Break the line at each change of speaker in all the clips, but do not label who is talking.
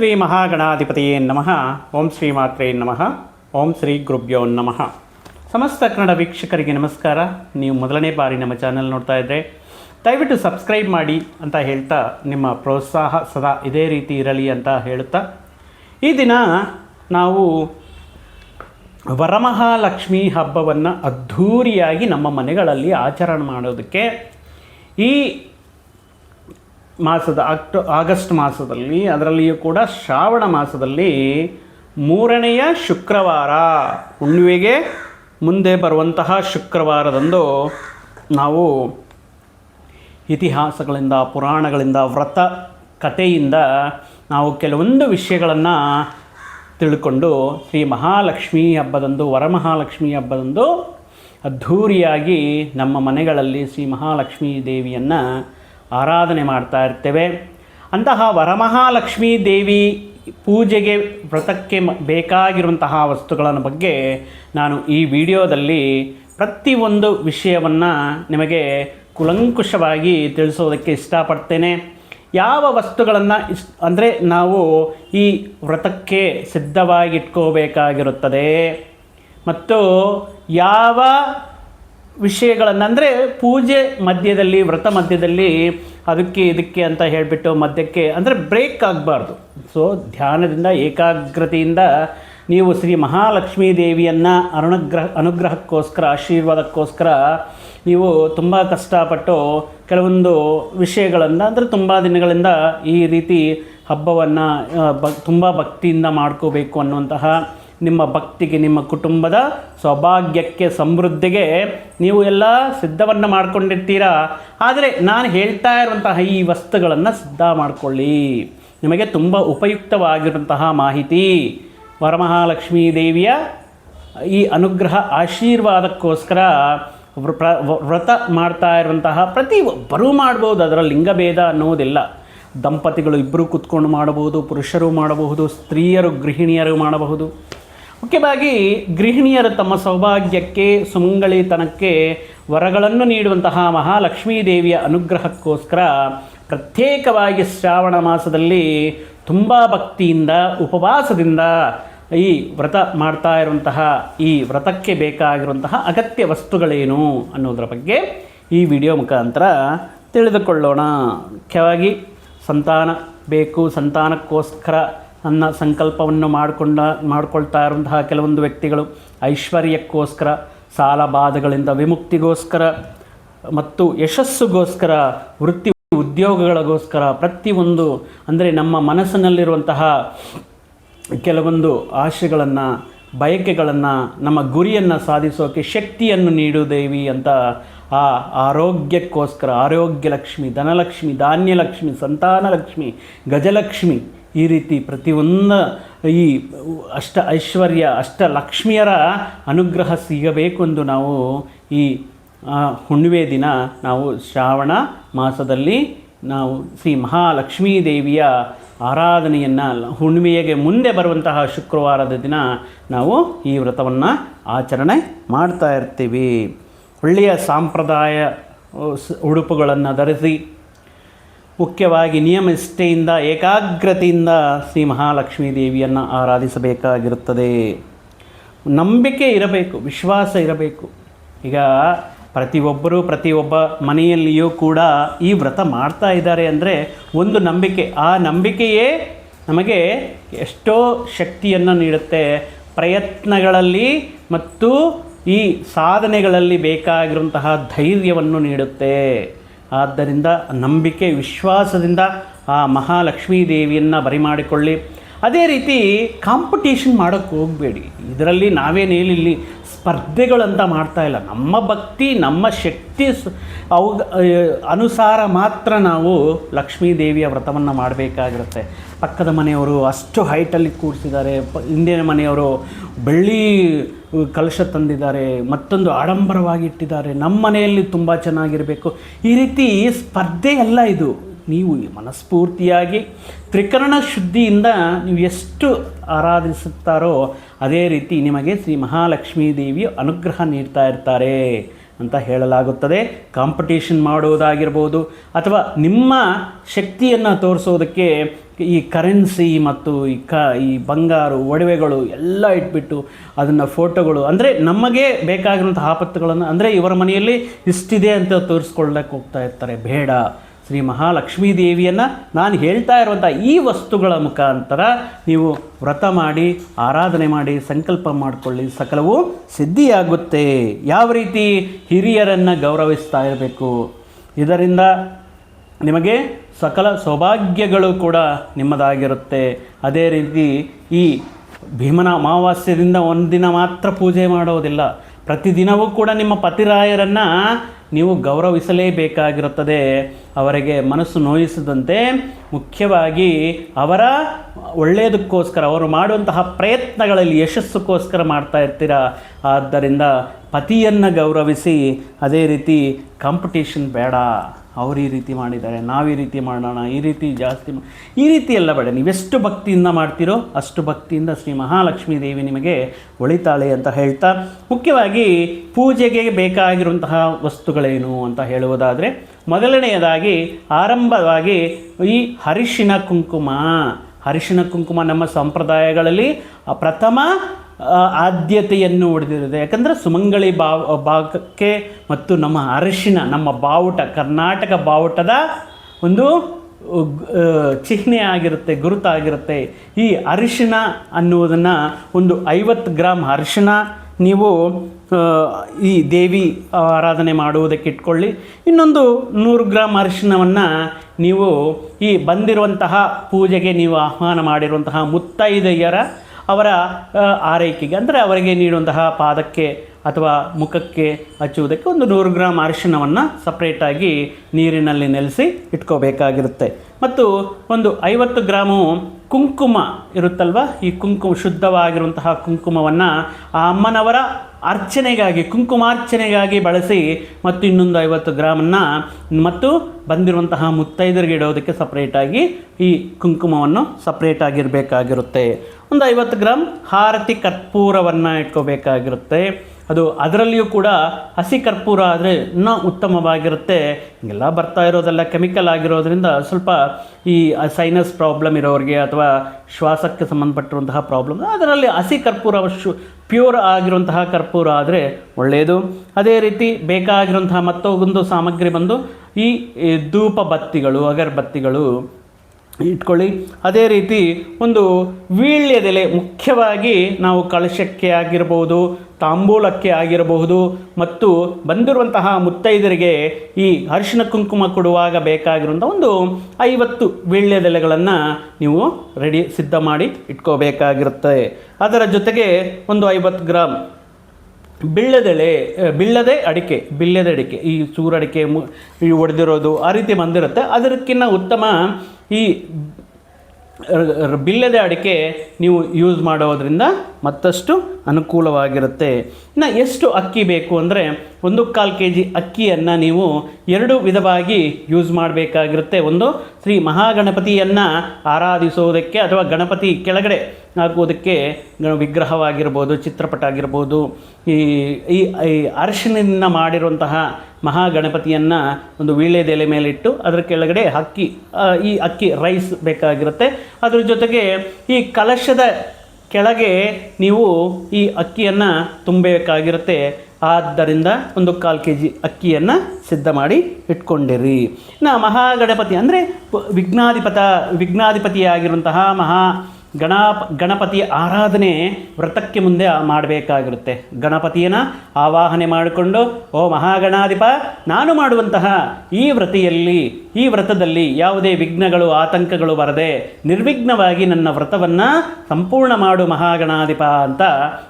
ಶ್ರೀ ಮಹಾಗಣಾಧಿಪತಿಯೇ ನಮಃ. ಓಂ ಶ್ರೀ ಮಾತ್ರೇ ನಮಃ. ಓಂ ಶ್ರೀ ಗುರುಭ್ಯೋ ನಮಃ. ಸಮಸ್ತ ಕನ್ನಡ ವೀಕ್ಷಕರಿಗೆ ನಮಸ್ಕಾರ. ನೀವು ಮೊದಲನೇ ಬಾರಿ ನಮ್ಮ ಚಾನಲ್ ನೋಡ್ತಾ ಇದ್ದರೆ ದಯವಿಟ್ಟು ಸಬ್ಸ್ಕ್ರೈಬ್ ಮಾಡಿ ಅಂತ ಹೇಳ್ತಾ ನಿಮ್ಮ ಪ್ರೋತ್ಸಾಹ ಸದಾ ಇದೇ ರೀತಿ ಇರಲಿ ಅಂತ ಹೇಳುತ್ತಾ, ಈ ದಿನ ನಾವು ವರಮಹಾಲಕ್ಷ್ಮಿ ಹಬ್ಬವನ್ನು ಅದ್ಧೂರಿಯಾಗಿ ನಮ್ಮ ಮನೆಗಳಲ್ಲಿ ಆಚರಣೆ ಮಾಡೋದಕ್ಕೆ ಈ ಮಾಸದ ಅಕ್ಟೋ, ಆಗಸ್ಟ್ ಮಾಸದಲ್ಲಿ, ಅದರಲ್ಲಿಯೂ ಕೂಡ ಶ್ರಾವಣ ಮಾಸದಲ್ಲಿ ಮೂರನೆಯ ಶುಕ್ರವಾರ. ಹುಣ್ಣಿಮೆಗೆ ಮುಂದೆ ಬರುವಂತಹ ಶುಕ್ರವಾರದಂದು ನಾವು ಇತಿಹಾಸಗಳಿಂದ, ಪುರಾಣಗಳಿಂದ, ವ್ರತ ಕಥೆಯಿಂದ ನಾವು ಕೆಲವೊಂದು ವಿಷಯಗಳನ್ನು ತಿಳ್ಕೊಂಡು ಶ್ರೀ ಮಹಾಲಕ್ಷ್ಮಿ ಹಬ್ಬದಂದು, ವರಮಹಾಲಕ್ಷ್ಮಿ ಹಬ್ಬದಂದು ಅದ್ಧೂರಿಯಾಗಿ ನಮ್ಮ ಮನೆಗಳಲ್ಲಿ ಶ್ರೀ ಮಹಾಲಕ್ಷ್ಮೀ ದೇವಿಯನ್ನು ಆರಾಧನೆ ಮಾಡ್ತಾ ಇರ್ತೇವೆ. ಅಂತಹ ವರಮಹಾಲಕ್ಷ್ಮೀ ದೇವಿ ಪೂಜೆಗೆ ವ್ರತಕ್ಕೆ ಬೇಕಾಗಿರುವಂತಹ ವಸ್ತುಗಳ ಬಗ್ಗೆ ನಾನು ಈ ವಿಡಿಯೋದಲ್ಲಿ ಪ್ರತಿಯೊಂದು ವಿಷಯವನ್ನು ನಿಮಗೆ ಕುಲಂಕುಷವಾಗಿ ತಿಳಿಸೋದಕ್ಕೆ ಇಷ್ಟಪಡ್ತೇನೆ. ಯಾವ ವಸ್ತುಗಳನ್ನು ಇಸ್ ಅಂದರೆ ನಾವು ಈ ವ್ರತಕ್ಕೆ ಸಿದ್ಧವಾಗಿಟ್ಕೋಬೇಕಾಗಿರುತ್ತದೆ. ಮತ್ತು ಯಾವ ವಿಷಯಗಳನ್ನು, ಅಂದರೆ ಪೂಜೆ ಮಧ್ಯದಲ್ಲಿ, ವ್ರತ ಮಧ್ಯದಲ್ಲಿ ಅದಕ್ಕೆ ಇದಕ್ಕೆ ಅಂತ ಹೇಳಿಬಿಟ್ಟು ಮಧ್ಯಕ್ಕೆ, ಅಂದರೆ ಬ್ರೇಕ್ ಆಗಬಾರ್ದು. ಸೊ ಧ್ಯಾನದಿಂದ, ಏಕಾಗ್ರತೆಯಿಂದ ನೀವು ಶ್ರೀ ಮಹಾಲಕ್ಷ್ಮೀ ದೇವಿಯನ್ನು ಅನುಗ್ರಹ ಅನುಗ್ರಹಕ್ಕೋಸ್ಕರ, ಆಶೀರ್ವಾದಕ್ಕೋಸ್ಕರ ನೀವು ತುಂಬ ಕಷ್ಟಪಟ್ಟು ಕೆಲವೊಂದು ವಿಷಯಗಳನ್ನು, ಅಂದರೆ ತುಂಬ ದಿನಗಳಿಂದ ಈ ರೀತಿ ಹಬ್ಬವನ್ನು ಬ, ತುಂಬ ಭಕ್ತಿಯಿಂದ ಮಾಡ್ಕೋಬೇಕು ಅನ್ನುವಂತಹ ನಿಮ್ಮ ಭಕ್ತಿಗೆ, ನಿಮ್ಮ ಕುಟುಂಬದ ಸೌಭಾಗ್ಯಕ್ಕೆ, ಸಮೃದ್ಧಿಗೆ ನೀವು ಎಲ್ಲ ಸಿದ್ಧವನ್ನು ಮಾಡ್ಕೊಂಡಿರ್ತೀರಾ? ಆದರೆ ನಾನು ಹೇಳ್ತಾ ಇರುವಂತಹ ಈ ವಸ್ತುಗಳನ್ನು ಸಿದ್ಧ ಮಾಡಿಕೊಳ್ಳಿ. ನಿಮಗೆ ತುಂಬ ಉಪಯುಕ್ತವಾಗಿರುವಂತಹ ಮಾಹಿತಿ. ವರಮಹಾಲಕ್ಷ್ಮೀ ದೇವಿಯ ಈ ಅನುಗ್ರಹ ಆಶೀರ್ವಾದಕ್ಕೋಸ್ಕರ ವ್ರ- ವ್ರತ ಮಾಡ್ತಾ ಇರುವಂತಹ ಪ್ರತಿ ಒಬ್ಬರೂ ಮಾಡ್ಬೋದು. ಅದರ ಲಿಂಗಭೇದ ಅನ್ನೋದಿಲ್ಲ. ದಂಪತಿಗಳು ಇಬ್ಬರು ಕೂತ್ಕೊಂಡು ಮಾಡಬಹುದು, ಪುರುಷರು ಮಾಡಬಹುದು, ಸ್ತ್ರೀಯರು ಗೃಹಿಣಿಯರು ಮಾಡಬಹುದು. ಮುಖ್ಯವಾಗಿ ಗೃಹಿಣಿಯರು ತಮ್ಮ ಸೌಭಾಗ್ಯಕ್ಕೆ ಸುಮಂಗಳಿತನಕ್ಕೆ ವರಗಳನ್ನು ನೀಡುವಂತಹ ಮಹಾಲಕ್ಷ್ಮೀ ದೇವಿಯ ಅನುಗ್ರಹಕ್ಕೋಸ್ಕರ ಪ್ರತ್ಯೇಕವಾಗಿ ಶ್ರಾವಣ ಮಾಸದಲ್ಲಿ ತುಂಬ ಭಕ್ತಿಯಿಂದ, ಉಪವಾಸದಿಂದ ಈ ವ್ರತ ಮಾಡ್ತಾ ಇರುವಂತಹ, ಈ ವ್ರತಕ್ಕೆ ಬೇಕಾಗಿರುವಂತಹ ಅಗತ್ಯ ವಸ್ತುಗಳೇನು ಅನ್ನೋದರ ಬಗ್ಗೆ ಈ ವಿಡಿಯೋ ಮುಖಾಂತರ ತಿಳಿದುಕೊಳ್ಳೋಣ. ಮುಖ್ಯವಾಗಿ ಸಂತಾನ ಬೇಕು, ಸಂತಾನಕ್ಕೋಸ್ಕರ ನನ್ನ ಸಂಕಲ್ಪವನ್ನು ಮಾಡಿಕೊಂಡ, ಮಾಡಿಕೊಳ್ತಾ ಇರುವಂತಹ ಕೆಲವೊಂದು ವ್ಯಕ್ತಿಗಳು ಐಶ್ವರ್ಯಕ್ಕೋಸ್ಕರ, ಸಾಲ ಬಾಧೆಗಳಿಂದ ವಿಮುಕ್ತಿಗೋಸ್ಕರ ಮತ್ತು ಯಶಸ್ಸುಗೋಸ್ಕರ, ವೃತ್ತಿ ಉದ್ಯೋಗಗಳಿಗೋಸ್ಕರ ಪ್ರತಿಯೊಂದು, ಅಂದರೆ ನಮ್ಮ ಮನಸ್ಸಿನಲ್ಲಿರುವಂತಹ ಕೆಲವೊಂದು ಆಶೆಗಳನ್ನು ಬಯಕೆಗಳನ್ನು, ನಮ್ಮ ಗುರಿಯನ್ನು ಸಾಧಿಸೋಕೆ ಶಕ್ತಿಯನ್ನು ನೀಡು ದೇವಿ ಅಂತ ಆ ಆರೋಗ್ಯಕ್ಕೋಸ್ಕರ ಆರೋಗ್ಯ ಲಕ್ಷ್ಮಿ ಧನಲಕ್ಷ್ಮಿ, ಧಾನ್ಯಲಕ್ಷ್ಮಿ, ಸಂತಾನಲಕ್ಷ್ಮಿ, ಗಜಲಕ್ಷ್ಮಿ ಈ ರೀತಿ ಪ್ರತಿಯೊಂದು ಈ ಅಷ್ಟ ಐಶ್ವರ್ಯ, ಅಷ್ಟ ಲಕ್ಷ್ಮಿಯರ ಅನುಗ್ರಹ ಸಿಗಬೇಕೆಂದು ನಾವು ಈ ಹುಣ್ಣಿಮೆ ದಿನ ನಾವು ಶ್ರಾವಣ ಮಾಸದಲ್ಲಿ ನಾವು ಶ್ರೀ ಮಹಾಲಕ್ಷ್ಮೀ ದೇವಿಯ ಆರಾಧನೆಯನ್ನು ಹುಣ್ಣಿಮೆಗೆ ಮುಂದೆ ಬರುವಂತಹ ಶುಕ್ರವಾರದ ದಿನ ನಾವು ಈ ವ್ರತವನ್ನು ಆಚರಣೆ ಮಾಡ್ತಾ ಇರ್ತೀವಿ. ಒಳ್ಳೆಯ ಸಾಂಪ್ರದಾಯ ಉಡುಪುಗಳನ್ನು ಧರಿಸಿ ಮುಖ್ಯವಾಗಿ ನಿಯಮನಿಷ್ಠೆಯಿಂದ ಏಕಾಗ್ರತೆಯಿಂದ ಶ್ರೀ ಮಹಾಲಕ್ಷ್ಮೀ ದೇವಿಯನ್ನು ಆರಾಧಿಸಬೇಕಾಗಿರುತ್ತದೆ. ನಂಬಿಕೆ ಇರಬೇಕು, ವಿಶ್ವಾಸ ಇರಬೇಕು. ಈಗ ಪ್ರತಿಯೊಬ್ಬರೂ ಪ್ರತಿಯೊಬ್ಬ ಮನೆಯಲ್ಲಿಯೂ ಕೂಡ ಈ ವ್ರತ ಮಾಡ್ತಾ ಇದ್ದಾರೆ ಅಂದರೆ ಒಂದು ನಂಬಿಕೆ. ಆ ನಂಬಿಕೆಯೇ ನಮಗೆ ಎಷ್ಟೋ ಶಕ್ತಿಯನ್ನು ನೀಡುತ್ತೆ. ಪ್ರಯತ್ನಗಳಲ್ಲಿ ಮತ್ತು ಈ ಸಾಧನೆಗಳಲ್ಲಿ ಬೇಕಾಗಿರುವಂತಹ ಧೈರ್ಯವನ್ನು ನೀಡುತ್ತೆ. ಆದ್ದರಿಂದ ನಂಬಿಕೆ, ವಿಶ್ವಾಸದಿಂದ ಆ ಮಹಾಲಕ್ಷ್ಮೀ ದೇವಿಯನ್ನು ಬರಿಮಾಡಿಕೊಳ್ಳಿ. ಅದೇ ರೀತಿ ಕಾಂಪಿಟೇಷನ್ ಮಾಡೋಕ್ಕೆ ಹೋಗಬೇಡಿ. ಇದರಲ್ಲಿ ನಾವೇನು ಇಲ್ಲಿ ಸ್ಪರ್ಧೆಗಳಂತ ಮಾಡ್ತಾ ಇಲ್ಲ. ನಮ್ಮ ಭಕ್ತಿ, ನಮ್ಮ ಶಕ್ತಿ ಅವು ಅನುಸಾರ ಮಾತ್ರ ನಾವು ಲಕ್ಷ್ಮೀ ದೇವಿಯ ವ್ರತವನ್ನು ಮಾಡಬೇಕಾಗಿರುತ್ತೆ. ಪಕ್ಕದ ಮನೆಯವರು ಅಷ್ಟು ಹೈಟಲ್ಲಿ ಕೂರಿಸಿದ್ದಾರೆ. ಹಿಂದಿನ ಮನೆಯವರು ಬೆಳ್ಳಿ ಕಲಶ ತಂದಿದ್ದಾರೆ. ಮತ್ತೊಂದು ಆಡಂಬರವಾಗಿ ಇಟ್ಟಿದ್ದಾರೆ ನಮ್ಮ ಮನೆಯಲ್ಲಿ ತುಂಬ ಚೆನ್ನಾಗಿರಬೇಕು. ಈ ರೀತಿ ಸ್ಪರ್ಧೆ ಅಲ್ಲ ಇದು. ನೀವು ಮನಸ್ಫೂರ್ತಿಯಾಗಿ ತ್ರಿಕರಣ ಶುದ್ಧಿಯಿಂದ ನೀವು ಎಷ್ಟು ಆರಾಧಿಸುತ್ತಾರೋ ಅದೇ ರೀತಿ ನಿಮಗೆ ಶ್ರೀ ಮಹಾಲಕ್ಷ್ಮೀ ದೇವಿಯು ಅನುಗ್ರಹ ನೀಡ್ತಾ ಇರ್ತಾರೆ ಅಂತ ಹೇಳಲಾಗುತ್ತದೆ. ಕಾಂಪಿಟೇಷನ್ ಮಾಡುವುದಾಗಿರ್ಬೋದು ಅಥವಾ ನಿಮ್ಮ ಶಕ್ತಿಯನ್ನು ತೋರಿಸೋದಕ್ಕೆ ಈ ಕರೆನ್ಸಿ ಮತ್ತು ಈ ಕ ಈ ಬಂಗಾರು, ಒಡವೆಗಳು ಎಲ್ಲ ಇಟ್ಬಿಟ್ಟು ಅದನ್ನು ಫೋಟೋಗಳು ಅಂದರೆ ನಮಗೆ ಬೇಕಾಗಿರುವಂಥ ಆಪತ್ತುಗಳನ್ನು ಅಂದರೆ ಇವರ ಮನೆಯಲ್ಲಿ ಇಷ್ಟಿದೆ ಅಂತ ತೋರಿಸ್ಕೊಳ್ಳೋಕೆ ಹೋಗ್ತಾ ಇರ್ತಾರೆ. ಬೇಡ. ಶ್ರೀ ಮಹಾಲಕ್ಷ್ಮೀ ದೇವಿಯನ್ನು ನಾನು ಹೇಳ್ತಾ ಇರುವಂಥ ಈ ವಸ್ತುಗಳ ಮುಖಾಂತರ ನೀವು ವ್ರತ ಮಾಡಿ, ಆರಾಧನೆ ಮಾಡಿ, ಸಂಕಲ್ಪ ಮಾಡಿಕೊಳ್ಳಿ. ಸಕಲವು ಸಿದ್ಧಿಯಾಗುತ್ತೆ. ಯಾವ ರೀತಿ ಹಿರಿಯರನ್ನು ಗೌರವಿಸ್ತಾ ಇರಬೇಕು? ಇದರಿಂದ ನಿಮಗೆ ಸಕಲ ಸೌಭಾಗ್ಯಗಳು ಕೂಡ ನಿಮ್ಮದಾಗಿರುತ್ತೆ. ಅದೇ ರೀತಿ ಈ ಭೀಮನ ಅಮಾವಾಸ್ಯದಿಂದ ದಿನ ಮಾತ್ರ ಪೂಜೆ ಮಾಡೋದಿಲ್ಲ. ಪ್ರತಿದಿನವೂ ಕೂಡ ನಿಮ್ಮ ಪತಿರಾಯರನ್ನು ನೀವು ಗೌರವಿಸಲೇಬೇಕಾಗಿರುತ್ತದೆ. ಅವರಿಗೆ ಮನಸ್ಸು ನೋಯಿಸದಂತೆ ಮುಖ್ಯವಾಗಿ ಅವರ ಒಳ್ಳೆಯದಕ್ಕೋಸ್ಕರ, ಅವರು ಮಾಡುವಂತಹ ಪ್ರಯತ್ನಗಳಲ್ಲಿ ಯಶಸ್ಸುಗೋಸ್ಕರ ಮಾಡ್ತಾ ಇರ್ತೀರ? ಆದ್ದರಿಂದ ಪತಿಯನ್ನು ಗೌರವಿಸಿ, ಅದೇ ರೀತಿ ಕಾಂಪಿಟೇಷನ್ ಬೇಡ. ಅವ್ರು ಈ ರೀತಿ ಮಾಡಿದ್ದಾರೆ, ನಾವು ಈ ರೀತಿ ಮಾಡೋಣ, ಈ ರೀತಿ ಜಾಸ್ತಿ ಈ ರೀತಿ ಎಲ್ಲ ಬೇಡ. ನೀವೆಷ್ಟು ಭಕ್ತಿಯಿಂದ ಮಾಡ್ತೀರೋ ಅಷ್ಟು ಭಕ್ತಿಯಿಂದ ಶ್ರೀ ಮಹಾಲಕ್ಷ್ಮೀ ದೇವಿ ನಿಮಗೆ ಒಳಿತಾಳೆ ಅಂತ ಹೇಳ್ತಾ, ಮುಖ್ಯವಾಗಿ ಪೂಜೆಗೆ ಬೇಕಾಗಿರುವಂತಹ ವಸ್ತುಗಳೇನು ಅಂತ ಹೇಳುವುದಾದರೆ, ಮೊದಲನೆಯದಾಗಿ ಆರಂಭವಾಗಿ ಈ ಹರಿಶಿನ ಕುಂಕುಮ. ಹರಿಶಿನ ಕುಂಕುಮ ನಮ್ಮ ಸಂಪ್ರದಾಯಗಳಲ್ಲಿ ಪ್ರಥಮ ಆದ್ಯತೆಯನ್ನು ಹೊಡೆದಿರುತ್ತೆ ಯಾಕಂದರೆ ಸುಮಂಗಳಿ ಭಾವ ಭಾಗಕ್ಕೆ ಮತ್ತು ನಮ್ಮ ಅರಿಶಿನ, ನಮ್ಮ ಬಾವುಟ, ಕರ್ನಾಟಕ ಬಾವುಟದ ಒಂದು ಚಿಹ್ನೆ ಆಗಿರುತ್ತೆ ಗುರುತಾಗಿರುತ್ತೆ ಈ ಅರಿಶಿನ ಅನ್ನುವುದನ್ನು ಒಂದು ಐವತ್ತು ಗ್ರಾಮ್ ಅರಿಶಿನ ನೀವು ಈ ದೇವಿ ಆರಾಧನೆ ಮಾಡುವುದಕ್ಕೆ ಇಟ್ಕೊಳ್ಳಿ. ಇನ್ನೊಂದು ನೂರು ಗ್ರಾಮ್ ಅರಿಶಿನವನ್ನು ನೀವು ಈ ಬಂದಿರುವಂತಹ ಪೂಜೆಗೆ ನೀವು ಆಹ್ವಾನ ಮಾಡಿರುವಂತಹ ಮುತ್ತೈದೆಯರ ಅವರ ಆರೈಕೆಗೆ. ಅಂದರೆ ಅವರಿಗೆ ನೀಡುವಂತಹ ಪಾದಕ್ಕೆ ಅಥವಾ ಮುಖಕ್ಕೆ ಹಚ್ಚುವುದಕ್ಕೆ ಒಂದು ನೂರು ಗ್ರಾಮ್ ಅರಿಶಿಣವನ್ನು ಸಪ್ರೇಟಾಗಿ ನೀರಿನಲ್ಲಿ ನೆಲೆಸಿ ಇಟ್ಕೋಬೇಕಾಗಿರುತ್ತೆ. ಮತ್ತು ಒಂದು ಐವತ್ತು ಗ್ರಾಮು ಕುಂಕುಮ ಇರುತ್ತಲ್ವ? ಈ ಕುಂಕುಮ ಶುದ್ಧವಾಗಿರುವಂತಹ ಕುಂಕುಮವನ್ನು ಆ ಅಮ್ಮನವರ ಅರ್ಚನೆಗಾಗಿ, ಕುಂಕುಮಾರ್ಚನೆಗಾಗಿ ಬಳಸಿ ಮತ್ತು ಇನ್ನೊಂದು ಐವತ್ತು ಗ್ರಾಮನ್ನು ಮತ್ತು ಬಂದಿರುವಂತಹ ಮುತ್ತೈದರಿಗೆ ಇಡೋದಕ್ಕೆ ಸಪ್ರೇಟಾಗಿ ಈ ಕುಂಕುಮವನ್ನು ಸಪ್ರೇಟಾಗಿರಬೇಕಾಗಿರುತ್ತೆ ಒಂದು ಐವತ್ತು ಗ್ರಾಮ್ ಹಾರತಿ ಕರ್ಪೂರವನ್ನು ಇಟ್ಕೋಬೇಕಾಗಿರುತ್ತೆ. ಅದು ಅದರಲ್ಲಿಯೂ ಕೂಡ ಹಸಿ ಕರ್ಪೂರ ಆದರೆ ಇನ್ನೂ ಉತ್ತಮವಾಗಿರುತ್ತೆ. ಹಿಂಗೆಲ್ಲ ಬರ್ತಾ ಇರೋದೆಲ್ಲ ಕೆಮಿಕಲ್ ಆಗಿರೋದ್ರಿಂದ ಸ್ವಲ್ಪ ಈ ಸೈನಸ್ ಪ್ರಾಬ್ಲಮ್ ಇರೋರಿಗೆ ಅಥವಾ ಶ್ವಾಸಕ್ಕೆ ಸಂಬಂಧಪಟ್ಟಿರುವಂತಹ ಪ್ರಾಬ್ಲಮ್ ಅದರಲ್ಲಿ ಹಸಿ ಕರ್ಪೂರ ಶು ಪ್ಯೂರ್ ಆಗಿರುವಂತಹ ಕರ್ಪೂರ ಆದರೆ ಒಳ್ಳೆಯದು ಅದೇ ರೀತಿ ಬೇಕಾಗಿರುವಂತಹ ಮತ್ತೊಂದು ಸಾಮಗ್ರಿ ಬಂದು ಈ ಈ ಧೂಪ ಬತ್ತಿಗಳು ಅಗರಬತ್ತಿಗಳು ಇಟ್ಕೊಳ್ಳಿ. ಅದೇ ರೀತಿ ಒಂದು ವೀಳ್ಯದೆಲೆ ಮುಖ್ಯವಾಗಿ ನಾವು ಕಳಶಕ್ಕೆ ಆಗಿರಬಹುದು ತಾಂಬೂಲಕ್ಕೆ ಆಗಿರಬಹುದು ಮತ್ತು ಬಂದಿರುವಂತಹ ಮುತ್ತೈದರಿಗೆ ಈ ಅರಿಶಿನ ಕುಂಕುಮ ಕೊಡುವಾಗ ಬೇಕಾಗಿರುವಂಥ ಒಂದು ಐವತ್ತು ವೀಳ್ಯದೆಲೆಗಳನ್ನು ನೀವು ರೆಡಿ ಸಿದ್ಧ ಮಾಡಿ ಇಟ್ಕೋಬೇಕಾಗಿರುತ್ತೆ. ಅದರ ಜೊತೆಗೆ ಒಂದು ಐವತ್ತು ಗ್ರಾಮ್ ಬಿಳ್ಳದೆಳೆ ಆ, ಬಿಳ್ಳದೆ ಅಡಿಕೆ ಬಿಳ್ಳದೆ ಅಡಿಕೆ ಈ ಸೂರಡಿಕೆ ಮು ಈ ಒಡೆದಿರೋದು ಆ ರೀತಿ ಬಂದಿರುತ್ತೆ. ಅದಕ್ಕಿಂತ ಉತ್ತಮ ಈ ಬಿಲ್ಲದೆ ಅಡಿಕೆ ನೀವು ಯೂಸ್ ಮಾಡೋದ್ರಿಂದ ಮತ್ತಷ್ಟು ಅನುಕೂಲವಾಗಿರುತ್ತೆ. ಇನ್ನು ಎಷ್ಟು ಅಕ್ಕಿ ಬೇಕು ಅಂದರೆ ಒಂದು ಕಾಲು ಕೆ ಜಿ ಅಕ್ಕಿಯನ್ನು ನೀವು ಎರಡು ವಿಧವಾಗಿ ಯೂಸ್ ಮಾಡಬೇಕಾಗಿರುತ್ತೆ. ಒಂದು, ಶ್ರೀ ಮಹಾಗಣಪತಿಯನ್ನು ಆರಾಧಿಸೋದಕ್ಕೆ ಅಥವಾ ಗಣಪತಿ ಕೆಳಗಡೆ ಹಾಕುವುದಕ್ಕೆ ವಿಗ್ರಹವಾಗಿರ್ಬೋದು, ಚಿತ್ರಪಟ ಆಗಿರ್ಬೋದು, ಈ ಈ ಈ ಅರಿಶಿನಿಂದ ಮಾಡಿರುವಂತಹ ಮಹಾಗಣಪತಿಯನ್ನು ಒಂದು ವೀಳ್ಯದೆಲೆ ಮೇಲಿಟ್ಟು ಅದರ ಕೆಳಗಡೆ ಅಕ್ಕಿ ಈ ಅಕ್ಕಿ ರೈಸ್ ಬೇಕಾಗಿರುತ್ತೆ. ಅದ್ರ ಜೊತೆಗೆ ಈ ಕಲಶದ ಕೆಳಗೆ ನೀವು ಈ ಅಕ್ಕಿಯನ್ನು ತುಂಬಬೇಕಾಗಿರುತ್ತೆ. ಆದ್ದರಿಂದ ಒಂದು ಕಾಲು ಕೆ ಜಿ ಅಕ್ಕಿಯನ್ನು ಸಿದ್ಧ ಮಾಡಿ ಇಟ್ಕೊಂಡಿರಿ. ನಾ ಮಹಾಗಣಪತಿ ಅಂದರೆ ವಿಘ್ನಾಧಿಪತ, ವಿಘ್ನಾಧಿಪತಿಯಾಗಿರುವಂತಹ ಮಹಾ ಗಣಪ ಗಣಪತಿ ಆರಾಧನೆ ವ್ರತಕ್ಕೆ ಮುಂದೆ ಮಾಡಬೇಕಾಗಿರುತ್ತೆ. ಗಣಪತಿಯನ್ನು ಆವಾಹನೆ ಮಾಡಿಕೊಂಡು, ಓ ಮಹಾಗಣಾಧಿಪ, ನಾನು ಮಾಡುವಂತಹ ಈ ವ್ರತಿಯಲ್ಲಿ ಈ ವ್ರತದಲ್ಲಿ ಯಾವುದೇ ವಿಘ್ನಗಳು, ಆತಂಕಗಳು ಬರದೆ ನಿರ್ವಿಘ್ನವಾಗಿ ನನ್ನ ವ್ರತವನ್ನು ಸಂಪೂರ್ಣ ಮಾಡು ಮಹಾಗಣಾಧಿಪ ಅಂತ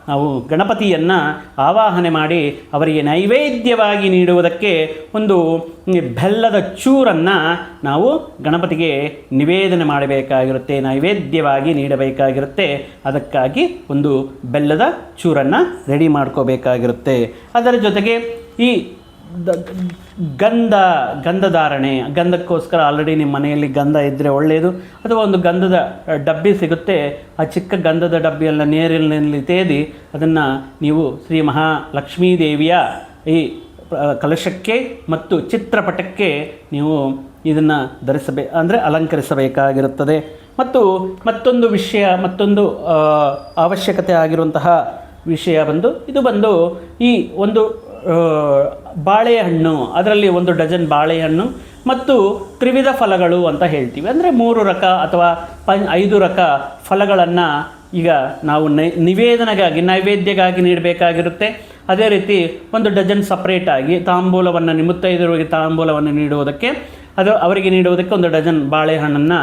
ನಾವು ಗಣಪತಿಯನ್ನು ಆವಾಹನೆ ಮಾಡಿ ಅವರಿಗೆ ನೈವೇದ್ಯವಾಗಿ ನೀಡುವುದಕ್ಕೆ ಒಂದು ಬೆಲ್ಲದ ಚೂರನ್ನು ನಾವು ಗಣಪತಿಗೆ ನಿವೇದನೆ ಮಾಡಬೇಕಾಗಿರುತ್ತೆ, ನೈವೇದ್ಯವಾಗಿ ನೀಡಬೇಕಾಗಿರುತ್ತೆ. ಅದಕ್ಕಾಗಿ ಒಂದು ಬೆಲ್ಲದ ಚೂರನ್ನು ರೆಡಿ ಮಾಡ್ಕೋಬೇಕಾಗಿರುತ್ತೆ. ಅದರ ಜೊತೆಗೆ ಈ ಗಂಧ, ಗಂಧಧಾರಣೆ, ಗಂಧಕ್ಕೋಸ್ಕರ ಆಲ್ರೆಡಿ ನಿಮ್ಮ ಮನೆಯಲ್ಲಿ ಗಂಧ ಇದ್ದರೆ ಒಳ್ಳೆಯದು ಅಥವಾ ಒಂದು ಗಂಧದ ಡಬ್ಬಿ ಸಿಗುತ್ತೆ. ಆ ಚಿಕ್ಕ ಗಂಧದ ಡಬ್ಬಿಯೆಲ್ಲ ನೀರಿನಲ್ಲಿ ತೇದಿ ಅದನ್ನು ನೀವು ಶ್ರೀ ಮಹಾಲಕ್ಷ್ಮೀ ದೇವಿಯ ಈ ಕಲಶಕ್ಕೆ ಮತ್ತು ಚಿತ್ರಪಟಕ್ಕೆ ನೀವು ಇದನ್ನು ಧರಿಸಬೇ, ಅಂದರೆ ಅಲಂಕರಿಸಬೇಕಾಗಿರುತ್ತದೆ. ಮತ್ತು ಮತ್ತೊಂದು ವಿಷಯ, ಮತ್ತೊಂದು ಅವಶ್ಯಕತೆ ಆಗಿರುವಂತಹ ವಿಷಯ ಬಂದು, ಇದು ಬಂದು ಈ ಒಂದು ಬಾಳೆಹಣ್ಣು, ಅದರಲ್ಲಿ ಒಂದು ಡಜನ್ ಬಾಳೆಹಣ್ಣು ಮತ್ತು ತ್ರಿವಿಧ ಫಲಗಳು ಅಂತ ಹೇಳ್ತೀವಿ. ಅಂದರೆ ಮೂರು ರಕ ಅಥವಾ ಪಂ, ಐದು ರಕ ಫಲಗಳನ್ನು ಈಗ ನಾವು ನಿವೇದನೆಗಾಗಿ, ನೈವೇದ್ಯಗಾಗಿ ನೀಡಬೇಕಾಗಿರುತ್ತೆ. ಅದೇ ರೀತಿ ಒಂದು ಡಜನ್ ಸಪ್ರೇಟಾಗಿ ತಾಂಬೂಲವನ್ನು ನಿಮುತ್ತೈದರಿಗೆ ತಾಂಬೂಲವನ್ನು ನೀಡುವುದಕ್ಕೆ, ಅದು ಅವರಿಗೆ ನೀಡುವುದಕ್ಕೆ ಒಂದು ಡಜನ್ ಬಾಳೆಹಣ್ಣನ್ನು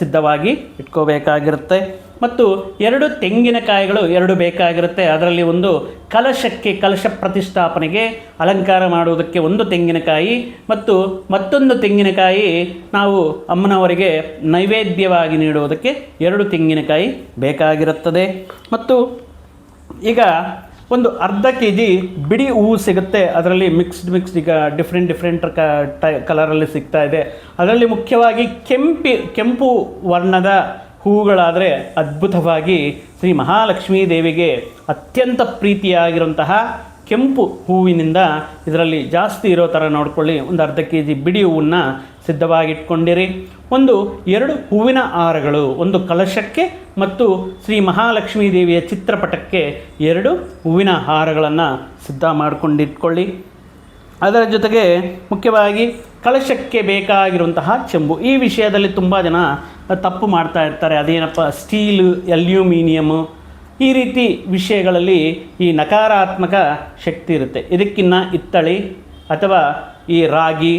ಸಿದ್ಧವಾಗಿ ಇಟ್ಕೋಬೇಕಾಗಿರುತ್ತೆ. ಮತ್ತು ಎರಡು ತೆಂಗಿನಕಾಯಿಗಳು ಎರಡು ಬೇಕಾಗಿರುತ್ತೆ. ಅದರಲ್ಲಿ ಒಂದು ಕಲಶಕ್ಕೆ ಕಲಶ ಪ್ರತಿಷ್ಠಾಪನೆಗೆ ಅಲಂಕಾರ ಮಾಡುವುದಕ್ಕೆ ಒಂದು ತೆಂಗಿನಕಾಯಿ ಮತ್ತು ಮತ್ತೊಂದು ತೆಂಗಿನಕಾಯಿ ನಾವು ಅಮ್ಮನವರಿಗೆ ನೈವೇದ್ಯವಾಗಿ ನೀಡುವುದಕ್ಕೆ ಎರಡು ತೆಂಗಿನಕಾಯಿ ಬೇಕಾಗಿರುತ್ತದೆ. ಮತ್ತು ಈಗ ಒಂದು ಅರ್ಧ ಕೆ ಜಿ ಬಿಡಿ ಹೂವು ಸಿಗುತ್ತೆ. ಅದರಲ್ಲಿ ಮಿಕ್ಸ್ಡ್ ಮಿಕ್ಸ್ಡ್ ಈಗ ಡಿಫ್ರೆಂಟ್ ಡಿಫ್ರೆಂಟ್ ಕ, ಟೈ ಕಲರಲ್ಲಿ ಸಿಗ್ತಾ ಇದೆ. ಅದರಲ್ಲಿ ಮುಖ್ಯವಾಗಿ ಕೆಂಪಿ, ಕೆಂಪು ವರ್ಣದ ಹೂವುಗಳಾದರೆ ಅದ್ಭುತವಾಗಿ ಶ್ರೀ ಮಹಾಲಕ್ಷ್ಮೀ ದೇವಿಗೆ ಅತ್ಯಂತ ಪ್ರೀತಿಯಾಗಿರುವಂತಹ ಕೆಂಪು ಹೂವಿನಿಂದ ಇದರಲ್ಲಿ ಜಾಸ್ತಿ ಇರೋ ಥರ ನೋಡ್ಕೊಳ್ಳಿ. ಒಂದು ಅರ್ಧ ಕೆ ಜಿ ಬಿಡಿ ಹೂವನ್ನು ಸಿದ್ಧವಾಗಿಟ್ಕೊಂಡಿರಿ. ಒಂದು ಎರಡು ಹೂವಿನ ಹಾರಗಳು, ಒಂದು ಕಲಶಕ್ಕೆ ಮತ್ತು ಶ್ರೀ ಮಹಾಲಕ್ಷ್ಮೀ ದೇವಿಯ ಚಿತ್ರಪಟಕ್ಕೆ ಎರಡು ಹೂವಿನ ಹಾರಗಳನ್ನು ಸಿದ್ಧ ಮಾಡಿಕೊಂಡಿಟ್ಕೊಳ್ಳಿ. ಅದರ ಜೊತೆಗೆ ಮುಖ್ಯವಾಗಿ ಕಲಶಕ್ಕೆ ಬೇಕಾಗಿರುವಂತಹ ಚೆಂಬು. ಈ ವಿಷಯದಲ್ಲಿ ತುಂಬ ಜನ ತಪ್ಪು ಮಾಡ್ತಾ ಇರ್ತಾರೆ. ಅದೇನಪ್ಪ, ಸ್ಟೀಲು, ಅಲ್ಯೂಮಿನಿಯಮು, ಈ ರೀತಿ ವಿಷಯಗಳಲ್ಲಿ ಈ ನಕಾರಾತ್ಮಕ ಶಕ್ತಿ ಇರುತ್ತೆ. ಇದಕ್ಕಿನ್ನ ಇತ್ತಳಿ ಅಥವಾ ಈ ರಾಗಿ,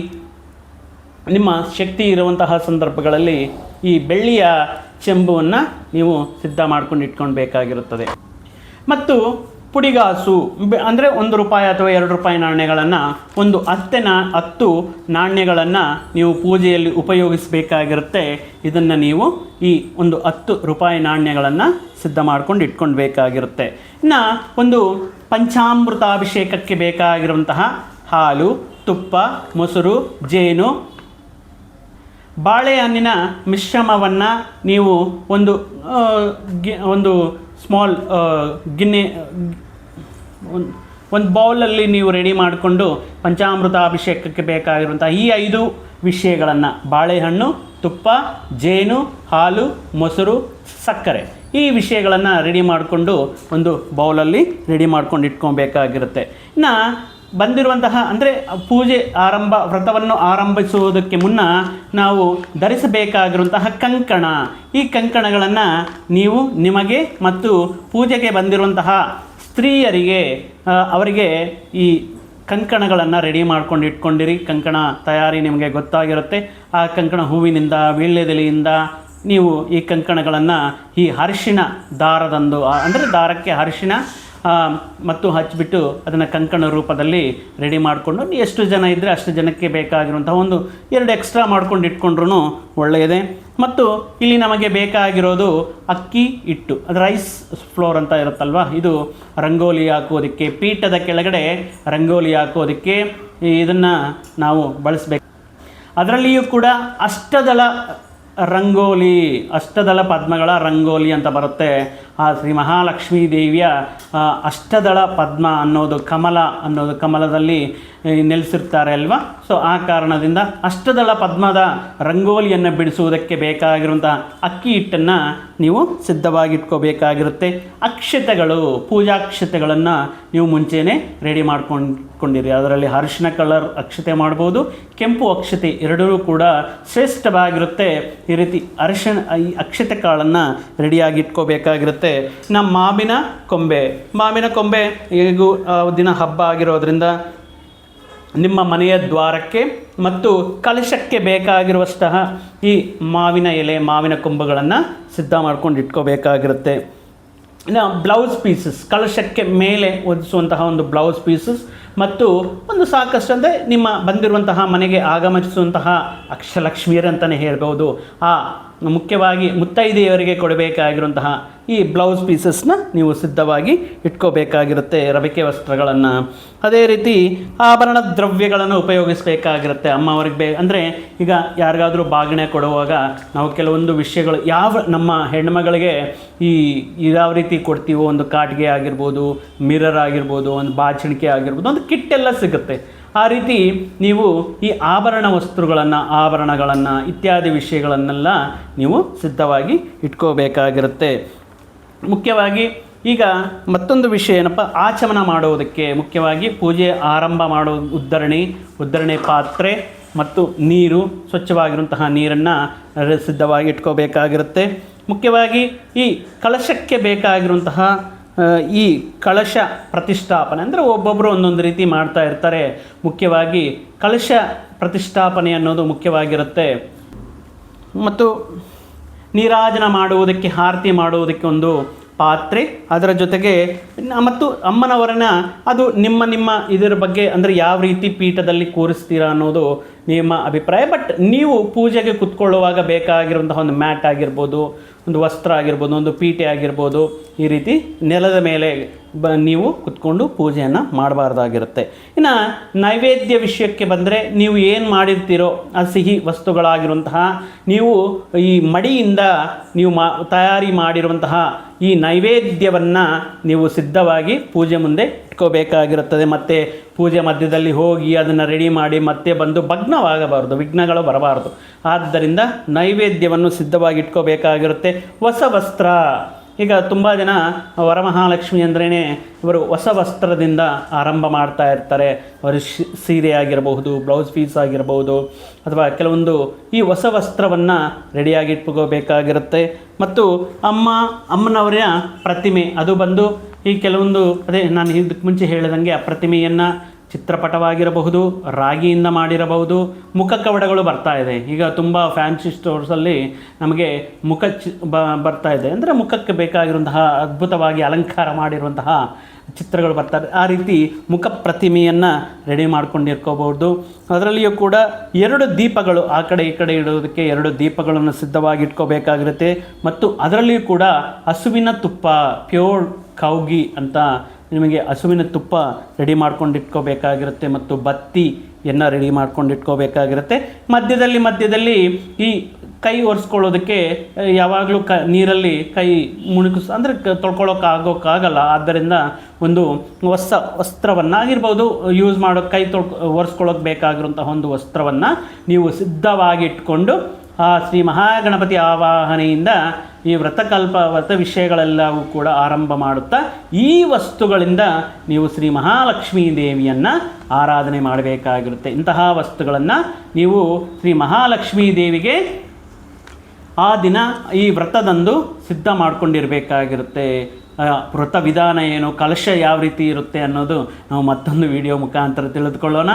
ನಿಮ್ಮ ಶಕ್ತಿ ಇರುವಂತಹ ಸಂದರ್ಭಗಳಲ್ಲಿ ಈ ಬೆಳ್ಳಿಯ ಚೆಂಬುವನ್ನು ನೀವು ಸಿದ್ಧ ಮಾಡ್ಕೊಂಡು ಇಟ್ಕೊಳ್ಬೇಕಾಗಿರುತ್ತದೆ. ಮತ್ತು ಪುಡಿಗಾಸು ಅಂದರೆ ಒಂದು ರೂಪಾಯಿ ಅಥವಾ ಎರಡು ರೂಪಾಯಿ ನಾಣ್ಯಗಳನ್ನು, ಒಂದು ಹತ್ತೆ ನಾ ಹತ್ತು ನಾಣ್ಯಗಳನ್ನು ನೀವು ಪೂಜೆಯಲ್ಲಿ ಉಪಯೋಗಿಸಬೇಕಾಗಿರುತ್ತೆ. ಇದನ್ನು ನೀವು ಈ ಒಂದು ಹತ್ತು ರೂಪಾಯಿ ನಾಣ್ಯಗಳನ್ನು ಸಿದ್ಧ ಮಾಡ್ಕೊಂಡು ಇಟ್ಕೊಳ್ಬೇಕಾಗಿರುತ್ತೆ ಇನ್ನು ಒಂದು ಪಂಚಾಮೃತಾಭಿಷೇಕಕ್ಕೆ ಬೇಕಾಗಿರುವಂತಹ ಹಾಲು, ತುಪ್ಪ, ಮೊಸರು, ಜೇನು, ಬಾಳೆಹಣ್ಣಿನ ಮಿಶ್ರಮವನ್ನು ನೀವು ಒಂದು ಒಂದು ಸ್ಮಾಲ್ ಗಿನ್ನೆ, ಒಂದು ಒಂದು ಬೌಲಲ್ಲಿ ನೀವು ರೆಡಿ ಮಾಡಿಕೊಂಡು ಪಂಚಾಮೃತ ಅಭಿಷೇಕಕ್ಕೆ ಬೇಕಾಗಿರುವಂಥ ಈ ಐದು ವಿಷಯಗಳನ್ನು ಬಾಳೆಹಣ್ಣು, ತುಪ್ಪ, ಜೇನು, ಹಾಲು, ಮೊಸರು, ಸಕ್ಕರೆ ಈ ವಿಷಯಗಳನ್ನು ರೆಡಿ ಮಾಡಿಕೊಂಡು ಒಂದು ಬೌಲಲ್ಲಿ ರೆಡಿ ಮಾಡ್ಕೊಂಡು ಇಟ್ಕೊಬೇಕಾಗಿರುತ್ತೆ. ಇನ್ನು ಬಂದಿರುವಂತಹ ಅಂದರೆ ಪೂಜೆ ಆರಂಭ ವ್ರತವನ್ನು ಆರಂಭಿಸುವುದಕ್ಕೆ ಮುನ್ನ ನಾವು ಧರಿಸಬೇಕಾಗಿರುವಂತಹ ಕಂಕಣ. ಈ ಕಂಕಣಗಳನ್ನು ನೀವು ನಿಮಗೆ ಮತ್ತು ಪೂಜೆಗೆ ಬಂದಿರುವಂತಹ ಸ್ತ್ರೀಯರಿಗೆ ಅವರಿಗೆ ಈ ಕಂಕಣಗಳನ್ನು ರೆಡಿ ಮಾಡ್ಕೊಂಡು ಇಟ್ಕೊಂಡಿರಿ. ಕಂಕಣ ತಯಾರಿ ನಿಮಗೆ ಗೊತ್ತಾಗಿರುತ್ತೆ. ಆ ಕಂಕಣ ಹೂವಿನಿಂದ ವೀಳ್ಯದೆಲೆಯಿಂದ ನೀವು ಈ ಕಂಕಣಗಳನ್ನು ಈ ಅರಿಶಿಣ ದಾರದಂದು ಅಂದರೆ ದಾರಕ್ಕೆ ಅರಿಶಿಣ ಆ, ಮತ್ತು ಹಚ್ಚಿಬಿಟ್ಟು ಅದನ್ನು ಕಂಕಣ ರೂಪದಲ್ಲಿ ರೆಡಿ ಮಾಡಿಕೊಂಡು ಎಷ್ಟು ಜನ ಇದ್ದರೆ ಅಷ್ಟು ಜನಕ್ಕೆ ಬೇಕಾಗಿರುವಂಥ ಒಂದು ಎರಡು ಎಕ್ಸ್ಟ್ರಾ ಮಾಡ್ಕೊಂಡು ಇಟ್ಕೊಂಡ್ರೂ ಒಳ್ಳೆಯದೆ. ಮತ್ತು ಇಲ್ಲಿ ನಮಗೆ ಬೇಕಾಗಿರೋದು ಅಕ್ಕಿ, ಹಿಟ್ಟು, ಅದು ರೈಸ್ ಫ್ಲೋರ್ ಅಂತ ಇರುತ್ತಲ್ವ? ಇದು ರಂಗೋಲಿ ಹಾಕೋದಕ್ಕೆ ಪೀಠದ ಕೆಳಗಡೆ ರಂಗೋಲಿ ಹಾಕೋದಕ್ಕೆ ಇದನ್ನು ನಾವು ಬಳಸಬೇಕು. ಅದರಲ್ಲಿಯೂ ಕೂಡ ಅಷ್ಟದಳ ರಂಗೋಲಿ, ಅಷ್ಟದಳ ಪದ್ಮಗಳ ರಂಗೋಲಿ ಅಂತ ಬರುತ್ತೆ. ಆ ಶ್ರೀ ಮಹಾಲಕ್ಷ್ಮೀ ದೇವಿಯ ಅಷ್ಟದಳ ಪದ್ಮ ಅನ್ನೋದು ಕಮಲ ಅನ್ನೋದು ಕಮಲದಲ್ಲಿ ನೆಲೆಸಿರ್ತಾರೆ ಅಲ್ವಾ? ಸೊ ಆ ಕಾರಣದಿಂದ ಅಷ್ಟದಳ ಪದ್ಮದ ರಂಗೋಲಿಯನ್ನು ಬಿಡಿಸುವುದಕ್ಕೆ ಬೇಕಾಗಿರುವಂಥ ಅಕ್ಕಿ ಹಿಟ್ಟನ್ನು ನೀವು ಸಿದ್ಧವಾಗಿಟ್ಕೋಬೇಕಾಗಿರುತ್ತೆ. ಅಕ್ಷತೆಗಳು, ಪೂಜಾಕ್ಷತೆಗಳನ್ನು ನೀವು ಮುಂಚೆನೇ ರೆಡಿ ಮಾಡ್ಕೊಂಡ್ಕೊಂಡಿರಿ ಅದರಲ್ಲಿ ಅರಿಶಿನ ಕಲರ್ ಅಕ್ಷತೆ ಮಾಡ್ಬೋದು, ಕೆಂಪು ಅಕ್ಷತೆ ಎರಡೂ ಕೂಡ ಶ್ರೇಷ್ಠವಾಗಿರುತ್ತೆ. ಈ ರೀತಿ ಅರಿಶಿನ ಈ ಅಕ್ಷತೆ ಕಾಳನ್ನು ರೆಡಿಯಾಗಿ ಇಟ್ಕೋಬೇಕಾಗಿರುತ್ತೆ ನಮ್ಮ ಮಾವಿನ ಕೊಂಬೆ ಮಾವಿನ ಕೊಂಬೆ ಈಗೂ ದಿನ ಹಬ್ಬ ಆಗಿರೋದ್ರಿಂದ ನಿಮ್ಮ ಮನೆಯ ದ್ವಾರಕ್ಕೆ ಮತ್ತು ಕಲಶಕ್ಕೆ ಬೇಕಾಗಿರುವಷ್ಟಹ ಈ ಮಾವಿನ ಎಲೆ, ಮಾವಿನ ಕೊಂಬುಗಳನ್ನು ಸಿದ್ಧ ಮಾಡ್ಕೊಂಡು ಇಟ್ಕೋಬೇಕಾಗಿರುತ್ತೆ. ಇನ್ನು ಬ್ಲೌಸ್ ಪೀಸಸ್ ಕಲಶಕ್ಕೆ ಮೇಲೆ ಒದಿಸುವಂತಹ ಒಂದು ಬ್ಲೌಸ್ ಪೀಸಸ್ ಮತ್ತು ಒಂದು ಸಾಕಷ್ಟು ಅಂದರೆ ನಿಮ್ಮ ಬಂದಿರುವಂತಹ ಮನೆಗೆ ಆಗಮಿಸುವಂತಹ ಅಕ್ಷಲಕ್ಷ್ಮಿಯರಂತಲೇ ಹೇಳ್ಬೋದು ಆ ಮುಖ್ಯವಾಗಿ ಮುತ್ತೈದೆಯವರಿಗೆ ಕೊಡಬೇಕಾಗಿರುವಂತಹ ಈ ಬ್ಲೌಸ್ ಪೀಸಸ್ನ ನೀವು ಸಿದ್ಧವಾಗಿ ಇಟ್ಕೋಬೇಕಾಗಿರುತ್ತೆ, ರವಿಕೆ ವಸ್ತ್ರಗಳನ್ನು. ಅದೇ ರೀತಿ ಆಭರಣ ದ್ರವ್ಯಗಳನ್ನು ಉಪಯೋಗಿಸಬೇಕಾಗಿರುತ್ತೆ. ಅಮ್ಮವ್ರಿಗೆ ಬೇ ಅಂದರೆ ಈಗ ಯಾರಿಗಾದರೂ ಬಾಗಿಣೆ ಕೊಡುವಾಗ ನಾವು ಕೆಲವೊಂದು ವಿಷಯಗಳು ಯಾವ ನಮ್ಮ ಹೆಣ್ಮಗಳಿಗೆ ಈ ಯಾವ ರೀತಿ ಕೊಡ್ತೀವೋ, ಒಂದು ಕಾಟಿಗೆ ಆಗಿರ್ಬೋದು, ಮಿರರ್ ಆಗಿರ್ಬೋದು, ಒಂದು ಬಾಚಣಿಕೆ ಆಗಿರ್ಬೋದು, ಒಂದು ಕಿಟ್ ಎಲ್ಲ ಸಿಗುತ್ತೆ. ಆ ರೀತಿ ನೀವು ಈ ಆಭರಣ ವಸ್ತುಗಳನ್ನು, ಆಭರಣಗಳನ್ನು ಇತ್ಯಾದಿ ವಿಷಯಗಳನ್ನೆಲ್ಲ ನೀವು ಸಿದ್ಧವಾಗಿ ಇಟ್ಕೋಬೇಕಾಗಿರುತ್ತೆ. ಮುಖ್ಯವಾಗಿ ಈಗ ಮತ್ತೊಂದು ವಿಷಯ ಏನಪ್ಪ? ಆಚಮನ ಮಾಡುವುದಕ್ಕೆ ಮುಖ್ಯವಾಗಿ ಪೂಜೆ ಆರಂಭ ಮಾಡೋ ಉದ್ಧರಣೆ ಉದ್ಧರಣೆ ಪಾತ್ರೆ ಮತ್ತು ನೀರು, ಸ್ವಚ್ಛವಾಗಿರುವಂತಹ ನೀರನ್ನು ಸಿದ್ಧವಾಗಿ ಇಟ್ಕೋಬೇಕಾಗಿರುತ್ತೆ. ಮುಖ್ಯವಾಗಿ ಈ ಕಲಶಕ್ಕೆ ಬೇಕಾಗಿರುವಂತಹ ಈ ಕಳಶ ಪ್ರತಿಷ್ಠಾಪನೆ ಅಂದರೆ ಒಬ್ಬೊಬ್ಬರು ಒಂದೊಂದು ರೀತಿ ಮಾಡ್ತಾ ಇರ್ತಾರೆ. ಮುಖ್ಯವಾಗಿ ಕಳಶ ಪ್ರತಿಷ್ಠಾಪನೆ ಅನ್ನೋದು ಮುಖ್ಯವಾಗಿರುತ್ತೆ. ಮತ್ತು ನೀರಾಜನ ಮಾಡುವುದಕ್ಕೆ ಆರತಿ ಮಾಡುವುದಕ್ಕೆ ಒಂದು ಪಾತ್ರೆ. ಅದರ ಜೊತೆಗೆ ಮತ್ತು ಅಮ್ಮನವರನ್ನ ಅದು ನಿಮ್ಮ ನಿಮ್ಮ ಇದರ ಬಗ್ಗೆ ಅಂದರೆ ಯಾವ ರೀತಿ ಪೀಠದಲ್ಲಿ ಕೂರಿಸ್ತೀರಾ ಅನ್ನೋದು ನಿಮ್ಮ ಅಭಿಪ್ರಾಯ. ಬಟ್ ನೀವು ಪೂಜೆಗೆ ಕುತ್ಕೊಳ್ಳುವಾಗ ಬೇಕಾಗಿರುವಂತಹ ಒಂದು ಮ್ಯಾಟ್ ಆಗಿರ್ಬೋದು ಒಂದು ವಸ್ತ್ರ ಆಗಿರ್ಬೋದು, ಒಂದು ಪೀಠೆ ಆಗಿರ್ಬೋದು, ಈ ರೀತಿ ನೆಲದ ಮೇಲೆ ಬ, ನೀವು ಕುತ್ಕೊಂಡು ಪೂಜೆಯನ್ನು ಮಾಡಬಾರ್ದಾಗಿರುತ್ತೆ. ಇನ್ನು ನೈವೇದ್ಯ ವಿಷಯಕ್ಕೆ ಬಂದರೆ ನೀವು ಏನು ಮಾಡಿರ್ತೀರೋ, ಆ ಸಿಹಿ ವಸ್ತುಗಳಾಗಿರುವಂತಹ, ನೀವು ಈ ಮಡಿಯಿಂದ ನೀವು ಮಾ, ತಯಾರಿ ಮಾಡಿರುವಂತಹ ಈ ನೈವೇದ್ಯವನ್ನು ನೀವು ಸಿದ್ಧವಾಗಿ ಪೂಜೆ ಮುಂದೆ ಇಟ್ಕೋಬೇಕಾಗಿರುತ್ತದೆ. ಮತ್ತು ಪೂಜೆ ಮಧ್ಯದಲ್ಲಿ ಹೋಗಿ ಅದನ್ನು ರೆಡಿ ಮಾಡಿ ಮತ್ತೆ ಬಂದು ಭಗ್ನವಾಗಬಾರದು, ವಿಘ್ನಗಳು ಬರಬಾರದು. ಆದ್ದರಿಂದ ನೈವೇದ್ಯವನ್ನು ಸಿದ್ಧವಾಗಿ ಇಟ್ಕೋಬೇಕಾಗಿರುತ್ತೆ. ಹೊಸ ವಸ್ತ್ರ. ಈಗ ತುಂಬ ಜನ ವರಮಹಾಲಕ್ಷ್ಮಿ ಅಂದ್ರೇ ಇವರು ಹೊಸ ವಸ್ತ್ರದಿಂದ ಆರಂಭ ಮಾಡ್ತಾ ಇರ್ತಾರೆ. ಅವರು ಸೀರೆ ಆಗಿರಬಹುದು ಬ್ಲೌಸ್ ಪೀಸ್ ಆಗಿರಬಹುದು, ಅಥವಾ ಕೆಲವೊಂದು ಈ ಹೊಸ ವಸ್ತ್ರವನ್ನು ರೆಡಿಯಾಗಿ ಇಟ್ಕೋಬೇಕಾಗಿರುತ್ತೆ. ಮತ್ತು ಅಮ್ಮ ಅಮ್ಮನವರ ಪ್ರತಿಮೆ ಅದು ಬಂದು ಈ ಕೆಲವೊಂದು, ಅದೇ ನಾನು ಇದಕ್ಕೆ ಮುಂಚೆ ಹೇಳಿದಂಗೆ ಆ ಪ್ರತಿಮೆಯನ್ನು ಚಿತ್ರಪಟವಾಗಿರಬಹುದು, ರಾಗಿಯಿಂದ ಮಾಡಿರಬಹುದು ಮುಖ ಕವಡಗಳು ಬರ್ತಾ ಇದೆ. ಈಗ ತುಂಬ ಫ್ಯಾನ್ಸಿ ಸ್ಟೋರ್ಸಲ್ಲಿ ನಮಗೆ ಮುಖ ಚಿ, ಬ, ಬರ್ತಾ ಇದೆ. ಅಂದರೆ ಮುಖಕ್ಕೆ ಬೇಕಾಗಿರುವಂತಹ ಅದ್ಭುತವಾಗಿ ಅಲಂಕಾರ ಮಾಡಿರುವಂತಹ ಚಿತ್ರಗಳು ಬರ್ತಾರೆ. ಆ ರೀತಿ ಮುಖ ಪ್ರತಿಮೆಯನ್ನು ರೆಡಿ ಮಾಡ್ಕೊಂಡಿರ್ಕೋಬಹುದು. ಅದರಲ್ಲಿಯೂ ಕೂಡ ಎರಡು ದೀಪಗಳು, ಆ ಕಡೆ ಈ ಕಡೆ ಇಡೋದಕ್ಕೆ ಎರಡು ದೀಪಗಳನ್ನು ಸಿದ್ಧವಾಗಿ ಇಟ್ಕೋಬೇಕಾಗಿರುತ್ತೆ ಮತ್ತು ಅದರಲ್ಲಿಯೂ ಕೂಡ ಹಸುವಿನ ತುಪ್ಪ ಪ್ಯೂರ್ ಕೌಗಿ ಅಂತ ನಿಮಗೆ ಹಸುವಿನ ತುಪ್ಪ ರೆಡಿ ಮಾಡ್ಕೊಂಡು ಇಟ್ಕೋಬೇಕಾಗಿರುತ್ತೆ ಮತ್ತು ಬತ್ತಿಯನ್ನು ರೆಡಿ ಮಾಡ್ಕೊಂಡು ಇಟ್ಕೋಬೇಕಾಗಿರುತ್ತೆ ಮಧ್ಯದಲ್ಲಿ ಮಧ್ಯದಲ್ಲಿ ಈ ಕೈ ಒರೆಸ್ಕೊಳ್ಳೋದಕ್ಕೆ ಯಾವಾಗಲೂ ಕ, ನೀರಲ್ಲಿ ಕೈ ಮುಣುಕಿಸ್, ಅಂದರೆ ಕ ತೊಳ್ಕೊಳ್ಳೋಕೆ ಆಗೋಕ್ಕಾಗಲ್ಲ ಆದ್ದರಿಂದ ಒಂದು ಹೊಸ ವಸ್ತ್ರವನ್ನು ಆಗಿರ್ಬೋದು ಯೂಸ್ ಮಾಡೋ ಕೈ ತೊಳ್ ಒರೆಸ್ಕೊಳ್ಳೋಕೆ ಬೇಕಾಗಿರುವಂಥ ಒಂದು ವಸ್ತ್ರವನ್ನು ನೀವು ಸಿದ್ಧವಾಗಿ ಇಟ್ಕೊಂಡು ಆ ಶ್ರೀ ಮಹಾಗಣಪತಿ ಆವಾಹನೆಯಿಂದ ಈ ವ್ರತಕಲ್ಪ, ವ್ರತ ವಿಷಯಗಳೆಲ್ಲವೂ ಕೂಡ ಆರಂಭ ಮಾಡುತ್ತಾ, ಈ ವಸ್ತುಗಳಿಂದ ನೀವು ಶ್ರೀ ಮಹಾಲಕ್ಷ್ಮೀ ದೇವಿಯನ್ನು ಆರಾಧನೆ ಮಾಡಬೇಕಾಗಿರುತ್ತೆ. ಇಂತಹ ವಸ್ತುಗಳನ್ನು ನೀವು ಶ್ರೀ ಮಹಾಲಕ್ಷ್ಮೀ ದೇವಿಗೆ ಆ ದಿನ ಈ ವ್ರತದಂದು ಸಿದ್ಧ ಮಾಡಿಕೊಂಡಿರಬೇಕಾಗಿರುತ್ತೆ. ವ್ರತ ವಿಧಾನ ಏನು, ಕಲಶ ಯಾವ ರೀತಿ ಇರುತ್ತೆ ಅನ್ನೋದು ನಾವು ಮತ್ತೊಂದು ವಿಡಿಯೋ ಮುಖಾಂತರ ತಿಳಿದುಕೊಳ್ಳೋಣ.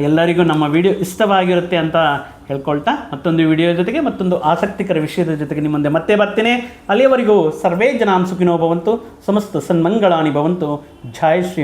ಎಲ್ಲರಿಗೂ ನಮ್ಮ ವಿಡಿಯೋ ಇಷ್ಟವಾಗಿರುತ್ತೆ ಅಂತ ಹೇಳ್ಕೊಳ್ತಾ ಮತ್ತೊಂದು ವಿಡಿಯೋ ಜೊತೆಗೆ ಮತ್ತೊಂದು ಆಸಕ್ತಿಕರ ವಿಷಯದ ಜೊತೆಗೆ ನಿಮ್ಮ ಮುಂದೆ ಮತ್ತೆ ಬರ್ತೇನೆ. ಅಲ್ಲಿಯವರೆಗೂ ಸರ್ವೇ ಜನಾಂ ಸುಖಿನೋ ಭವಂತು, ಸಮಸ್ತ ಸನ್ಮಂಗಳಾನಿ ಭವಂತು. ಜಯ ಶ್ರೀ